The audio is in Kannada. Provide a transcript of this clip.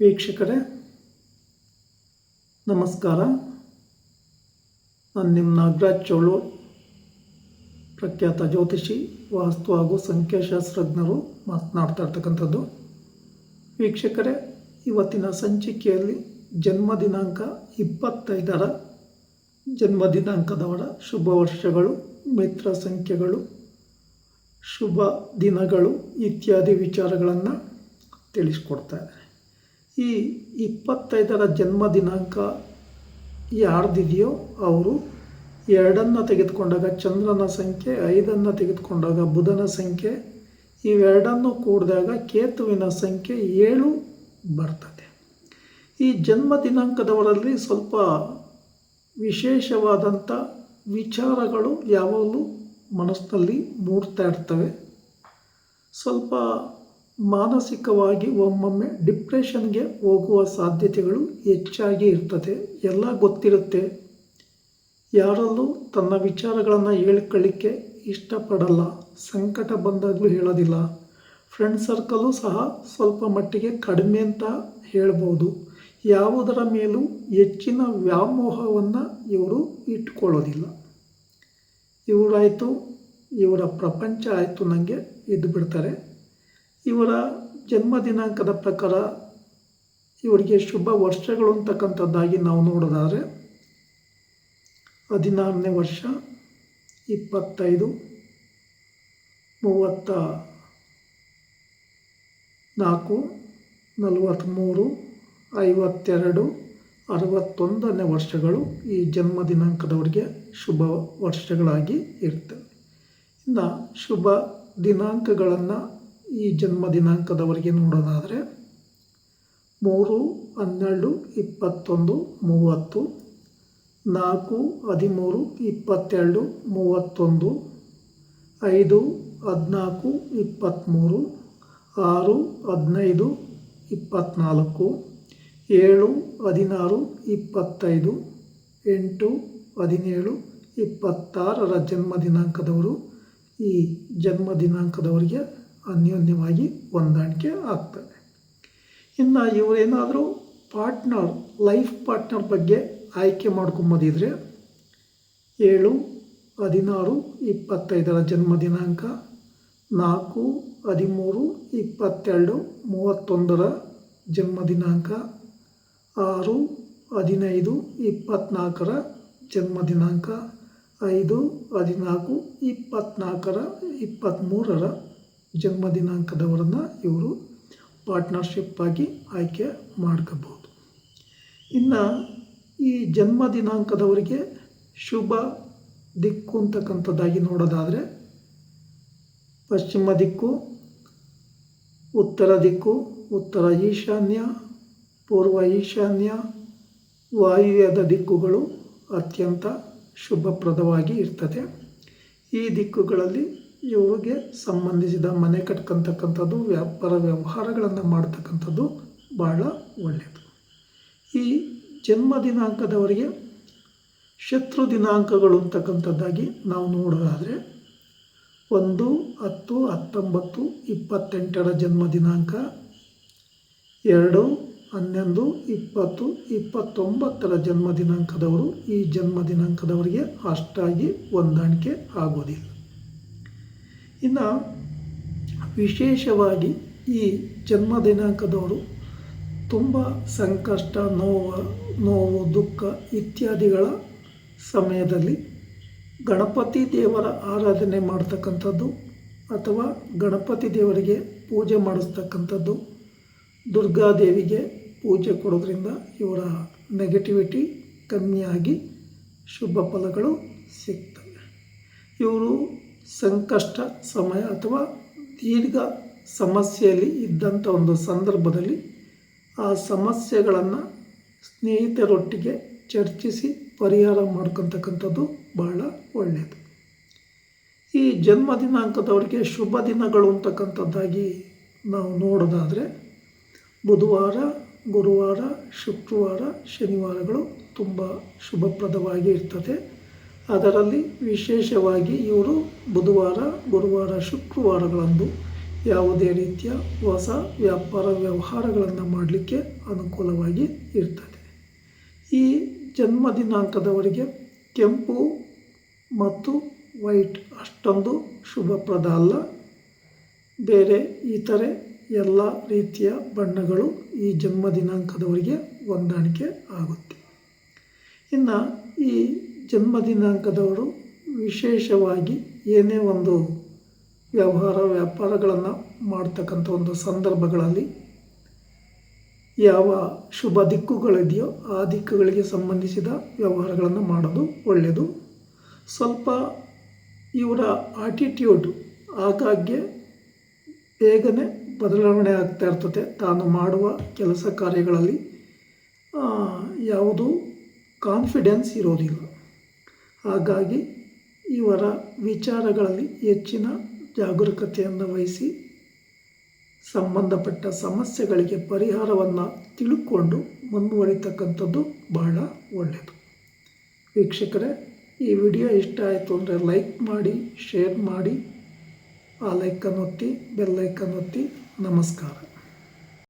ವೀಕ್ಷಕರೇ, ನಮಸ್ಕಾರ. ನಾನು ನಿಮ್ಮ ನಾಗರಾಜ್ ಚೋಳು, ಪ್ರಖ್ಯಾತ ಜ್ಯೋತಿಷಿ, ವಾಸ್ತು ಹಾಗೂ ಸಂಖ್ಯಾಶಾಸ್ತ್ರಜ್ಞರು ಮಾತನಾಡ್ತಾ ಇರ್ತಕ್ಕಂಥದ್ದು. ವೀಕ್ಷಕರೇ, ಇವತ್ತಿನ ಸಂಚಿಕೆಯಲ್ಲಿ ಜನ್ಮ ದಿನಾಂಕ ಇಪ್ಪತ್ತೈದರ, ಜನ್ಮ ದಿನಾಂಕದವರ ಶುಭ ವರ್ಷಗಳು, ಮಿತ್ರ ಸಂಖ್ಯೆಗಳು, ಶುಭ ದಿನಗಳು ಇತ್ಯಾದಿ ವಿಚಾರಗಳನ್ನು ತಿಳಿಸ್ಕೊಡ್ತಾರೆ ಈ ಇಪ್ಪತ್ತೈದರ ಜನ್ಮ ದಿನಾಂಕ ಯಾರ್ದಿದೆಯೋ ಅವರು ಎರಡನ್ನು ತೆಗೆದುಕೊಂಡಾಗ ಚಂದ್ರನ ಸಂಖ್ಯೆ, ಐದನ್ನು ತೆಗೆದುಕೊಂಡಾಗ ಬುಧನ ಸಂಖ್ಯೆ, ಇವೆರಡನ್ನು ಕೂಡಿದಾಗ ಕೇತುವಿನ ಸಂಖ್ಯೆ ಏಳು ಬರ್ತದೆ. ಈ ಜನ್ಮ ದಿನಾಂಕದವರಲ್ಲಿ ಸ್ವಲ್ಪ ವಿಶೇಷವಾದಂಥ ವಿಚಾರಗಳು ಯಾವಾಗಲೂ ಮನಸ್ಸಿನಲ್ಲಿ ಮೂಡ್ತಾ ಇರ್ತವೆ. ಸ್ವಲ್ಪ ಮಾನಸಿಕವಾಗಿ ಒಮ್ಮೊಮ್ಮೆ ಡಿಪ್ರೆಷನ್ಗೆ ಹೋಗುವ ಸಾಧ್ಯತೆಗಳು ಹೆಚ್ಚಾಗಿ ಇರ್ತದೆ. ಎಲ್ಲ ಗೊತ್ತಿರುತ್ತೆ. ಯಾರಲ್ಲೂ ತನ್ನ ವಿಚಾರಗಳನ್ನು ಹೇಳ್ಕೊಳ್ಳಿಕ್ಕೆ ಇಷ್ಟಪಡಲ್ಲ. ಸಂಕಟ ಬಂದಾಗಲೂ ಹೇಳೋದಿಲ್ಲ. ಫ್ರೆಂಡ್ ಸರ್ಕಲು ಸಹ ಸ್ವಲ್ಪ ಮಟ್ಟಿಗೆ ಕಡಿಮೆ ಅಂತ ಹೇಳ್ಬೋದು. ಯಾವುದರ ಮೇಲೂ ಹೆಚ್ಚಿನ ವ್ಯಾಮೋಹವನ್ನು ಇವರು ಇಟ್ಕೊಳ್ಳೋದಿಲ್ಲ. ಇವರಾಯಿತು, ಇವರ ಪ್ರಪಂಚ ಆಯಿತು ನನಗೆ ಇದ್ದು ಬಿಡ್ತಾರೆ ಇವರ ಜನ್ಮ ದಿನಾಂಕದ ಪ್ರಕಾರ ಇವರಿಗೆ ಶುಭ ವರ್ಷಗಳು ಅಂತಕ್ಕಂಥದ್ದಾಗಿ ನಾವು ನೋಡೋದಾದರೆ ಹದಿನಾರನೇ ವರ್ಷ ಇಪ್ಪತ್ತೈದು ಮೂವತ್ತ ನಾಲ್ಕು ನಲವತ್ತ್ಮೂರು ಐವತ್ತೆರಡು ಅರವತ್ತೊಂದನೇ ವರ್ಷಗಳು ಈ ಜನ್ಮ ದಿನಾಂಕದವರಿಗೆ ಶುಭ ವರ್ಷಗಳಾಗಿ ಇರ್ತವೆ. ಇನ್ನು ಶುಭ ದಿನಾಂಕಗಳನ್ನು ಈ ಜನ್ಮ ದಿನಾಂಕದವರೆಗೆ ನೋಡೋದಾದರೆ ಮೂರು, ಹನ್ನೆರಡು, ಇಪ್ಪತ್ತೊಂದು, ಮೂವತ್ತು, ನಾಲ್ಕು, ಹದಿಮೂರು, ಇಪ್ಪತ್ತೆರಡು, ಮೂವತ್ತೊಂದು, ಐದು, ಹದಿನಾಲ್ಕು, ಇಪ್ಪತ್ತ್ಮೂರು, ಆರು, ಹದಿನೈದು, ಇಪ್ಪತ್ತ್ನಾಲ್ಕು, ಏಳು, ಹದಿನಾರು, ಇಪ್ಪತ್ತೈದು, ಎಂಟು, ಹದಿನೇಳು, ಇಪ್ಪತ್ತಾರರ ಜನ್ಮ ದಿನಾಂಕದವರು ಈ ಜನ್ಮ ದಿನಾಂಕದವರಿಗೆ ಅನ್ಯೋನ್ಯವಾಗಿ ಹೊಂದಾಣಿಕೆ ಆಗ್ತದೆ. ಇನ್ನು ಇವರೇನಾದರೂ ಪಾರ್ಟ್ನರ್, ಲೈಫ್ ಪಾರ್ಟ್ನರ್ ಬಗ್ಗೆ ಆಯ್ಕೆ ಮಾಡ್ಕೊಂಬೋದಿದ್ರೆ ಏಳು, ಹದಿನಾರು, ಇಪ್ಪತ್ತೈದರ ಜನ್ಮ ದಿನಾಂಕ, ನಾಲ್ಕು, ಹದಿಮೂರು, ಇಪ್ಪತ್ತೆರಡು, ಮೂವತ್ತೊಂದರ ಜನ್ಮ ದಿನಾಂಕ, ಆರು, ಹದಿನೈದು ಇಪ್ಪತ್ತ್ನಾಲ್ಕರ ಜನ್ಮ ದಿನಾಂಕ, ಐದು, ಹದಿನಾಲ್ಕು ಇಪ್ಪತ್ತ್ನಾಲ್ಕರ ಇಪ್ಪತ್ತ್ಮೂರರ ಜನ್ಮ ದಿನಾಂಕದವರನ್ನು ಇವರು ಪಾರ್ಟ್ನರ್ಶಿಪ್ ಆಗಿ ಆಯ್ಕೆ ಮಾಡ್ಕೋಬೋದು. ಇನ್ನು ಈ ಜನ್ಮ ದಿನಾಂಕದವರಿಗೆ ಶುಭ ದಿಕ್ಕು ಅಂತಕ್ಕಂಥದ್ದಾಗಿ ನೋಡೋದಾದರೆ ಪಶ್ಚಿಮ ದಿಕ್ಕು, ಉತ್ತರ ದಿಕ್ಕು, ಉತ್ತರ ಈಶಾನ್ಯ, ಪೂರ್ವ ಈಶಾನ್ಯ, ವಾಯುವ್ಯದ ದಿಕ್ಕುಗಳು ಅತ್ಯಂತ ಶುಭಪ್ರದವಾಗಿ ಇರ್ತದೆ. ಈ ದಿಕ್ಕುಗಳಲ್ಲಿ ಇವರಿಗೆ ಸಂಬಂಧಿಸಿದ ಮನೆ ಕಟ್ಕೊತಕ್ಕಂಥದ್ದು, ವ್ಯಾಪಾರ ವ್ಯವಹಾರಗಳನ್ನು ಮಾಡ್ತಕ್ಕಂಥದ್ದು ಭಾಳ ಒಳ್ಳೆಯದು ಈ ಜನ್ಮ ದಿನಾಂಕದವರಿಗೆ ಶತ್ರು ದಿನಾಂಕಗಳು ಅಂತಕ್ಕಂಥದ್ದಾಗಿ ನಾವು ನೋಡೋದಾದರೆ, ಒಂದು ಹತ್ತು ಹತ್ತೊಂಬತ್ತು ಇಪ್ಪತ್ತೆಂಟರ ಜನ್ಮ ದಿನಾಂಕ, ಎರಡು ಹನ್ನೊಂದು ಇಪ್ಪತ್ತು ಇಪ್ಪತ್ತೊಂಬತ್ತರ ಜನ್ಮ ದಿನಾಂಕದವರು ಈ ಜನ್ಮ ದಿನಾಂಕದವರಿಗೆ ಅಷ್ಟಾಗಿ ಹೊಂದಾಣಿಕೆ ಆಗೋದಿಲ್ಲ. ಇನ್ನು ವಿಶೇಷವಾಗಿ ಈ ಜನ್ಮ ದಿನಾಂಕದವರು ತುಂಬ ಸಂಕಷ್ಟ, ನೋವು ನೋವು, ದುಃಖ ಇತ್ಯಾದಿಗಳ ಸಮಯದಲ್ಲಿ ಗಣಪತಿ ದೇವರ ಆರಾಧನೆ ಮಾಡ್ತಕ್ಕಂಥದ್ದು ಅಥವಾ ಗಣಪತಿ ದೇವರಿಗೆ ಪೂಜೆ ಮಾಡಿಸ್ತಕ್ಕಂಥದ್ದು ದುರ್ಗಾದೇವಿಗೆ ಪೂಜೆ ಕೊಡೋದ್ರಿಂದ ಇವರ ನೆಗೆಟಿವಿಟಿ ಕಮ್ಮಿಯಾಗಿ ಶುಭ ಫಲಗಳು ಸಿಗ್ತವೆ. ಇವರು ಸಂಕಷ್ಟ ಸಮಯ ಅಥವಾ ದೀರ್ಘ ಸಮಸ್ಯೆಯಲ್ಲಿ ಇದ್ದಂಥ ಒಂದು ಸಂದರ್ಭದಲ್ಲಿ ಆ ಸಮಸ್ಯೆಗಳನ್ನು ಸ್ನೇಹಿತರೊಟ್ಟಿಗೆ ಚರ್ಚಿಸಿ ಪರಿಹಾರ ಮಾಡ್ಕೊತಕ್ಕಂಥದ್ದು ಬಹಳ ಒಳ್ಳೆಯದು. ಈ ಜನ್ಮ ದಿನಾಂಕದವರಿಗೆ ಶುಭ ದಿನಗಳು ಅಂತಕ್ಕಂಥದ್ದಾಗಿ ನಾವು ನೋಡೋದಾದರೆ ಬುಧವಾರ, ಗುರುವಾರ, ಶುಕ್ರವಾರ, ಶನಿವಾರಗಳು ತುಂಬ ಶುಭಪ್ರದವಾಗಿ ಇರ್ತದೆ. ಅದರಲ್ಲಿ ವಿಶೇಷವಾಗಿ ಇವರು ಬುಧವಾರ, ಗುರುವಾರ, ಶುಕ್ರವಾರಗಳಂದು ಯಾವುದೇ ರೀತಿಯ ಹೊಸ ವ್ಯಾಪಾರ ವ್ಯವಹಾರಗಳನ್ನು ಮಾಡಲಿಕ್ಕೆ ಅನುಕೂಲವಾಗಿ ಇರ್ತದೆ. ಈ ಜನ್ಮ ದಿನಾಂಕದವರಿಗೆ ಕೆಂಪು ಮತ್ತು ವೈಟ್ ಅಷ್ಟೊಂದು ಶುಭಪ್ರದ ಅಲ್ಲ. ಬೇರೆ ಇತರೆ ಎಲ್ಲ ರೀತಿಯ ಬಣ್ಣಗಳು ಈ ಜನ್ಮ ದಿನಾಂಕದವರಿಗೆ ಹೊಂದಾಣಿಕೆ ಆಗುತ್ತೆ. ಇನ್ನು ಈ ಜನ್ಮ ದಿನಾಂಕದವರು ವಿಶೇಷವಾಗಿ ಏನೇ ಒಂದು ವ್ಯವಹಾರ, ವ್ಯಾಪಾರಗಳನ್ನು ಮಾಡ್ತಕ್ಕಂಥ ಒಂದು ಸಂದರ್ಭಗಳಲ್ಲಿ ಯಾವ ಶುಭ ದಿಕ್ಕುಗಳಿದೆಯೋ ಆ ದಿಕ್ಕುಗಳಿಗೆ ಸಂಬಂಧಿಸಿದ ವ್ಯವಹಾರಗಳನ್ನು ಮಾಡೋದು ಒಳ್ಳೆಯದು. ಸ್ವಲ್ಪ ಇವರ ಆಟಿಟ್ಯೂಡ್ ಆಗಾಗ್ಗೆ ಬೇಗನೆ ಬದಲಾವಣೆ ಆಗ್ತಾ ಇರ್ತದೆ. ತಾನು ಮಾಡುವ ಕೆಲಸ ಕಾರ್ಯಗಳಲ್ಲಿ ಯಾವುದು ಕಾನ್ಫಿಡೆನ್ಸ್ ಇರೋದಿಲ್ಲ. ಹಾಗಾಗಿ ಇವರ ವಿಚಾರಗಳಲ್ಲಿ ಹೆಚ್ಚಿನ ಜಾಗರೂಕತೆಯನ್ನು ವಹಿಸಿ ಸಂಬಂಧಪಟ್ಟ ಸಮಸ್ಯೆಗಳಿಗೆ ಪರಿಹಾರವನ್ನು ತಿಳ್ಕೊಂಡು ಮುಂದುವರಿತಕ್ಕಂಥದ್ದು ಬಹಳ ಒಳ್ಳೆಯದು. ವೀಕ್ಷಕರೇ, ಈ ವಿಡಿಯೋ ಇಷ್ಟ ಆಯಿತು ಅಂದರೆ ಲೈಕ್ ಮಾಡಿ, ಶೇರ್ ಮಾಡಿ, ಆ ಲೈಕನ್ನು ಒತ್ತಿ ಬೆಲ್ಲೈಕನ್ ಒತ್ತಿ, ನಮಸ್ಕಾರ.